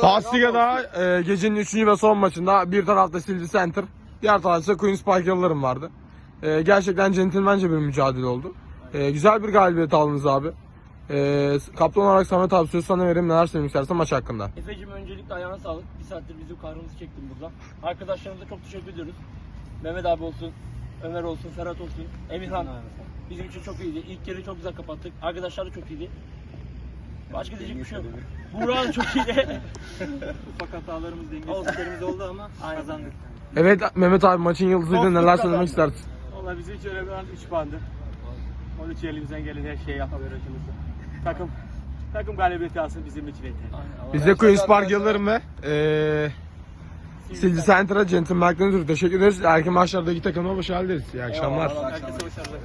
Pastiga'da e, gecenin 3. ve son maçında bir tarafta Sildi Center, diğer tarafta Queen's Park Yıldırım vardı. E, gerçekten centilmence bir mücadele oldu. E, güzel bir galibiyet aldınız abi. E, kaptan olarak Samet abi söz sana vereyim neler söylemek istersen maç hakkında. Efe'cim öncelikle ayağına sağlık. Bir saattir bizim kahrımızı çektin burada. Arkadaşlarımıza çok teşekkür ediyoruz. Mehmet abi olsun, Ömer olsun, Ferhat olsun, Emirhan. Bizim için çok iyiydi. İlk yarıyı çok güzel kapattık. Arkadaşlar da çok iyiydi. Başka diyecek bir şey yok. Da çok iyiydi. Ufak hatalarımız dengesizliklerimiz oldu ama kazandık. Evet Mehmet abi maçın yıldızıydı neler söylemek istersin? Valla bizim için önemli olan 3 puandı. Onun için elimizden gelen her şeyi yapabiliriz. Takım takım galibiyeti alsın bizim için yeter. Biz de Queen's Park Yıldırım ve e, Sildi Center'a Gentleman'dan ötürü teşekkür ederiz. Erken maçlardaki takımına başarılı dileriz. İyi akşamlar. Eyvallah. Herkese başarılar.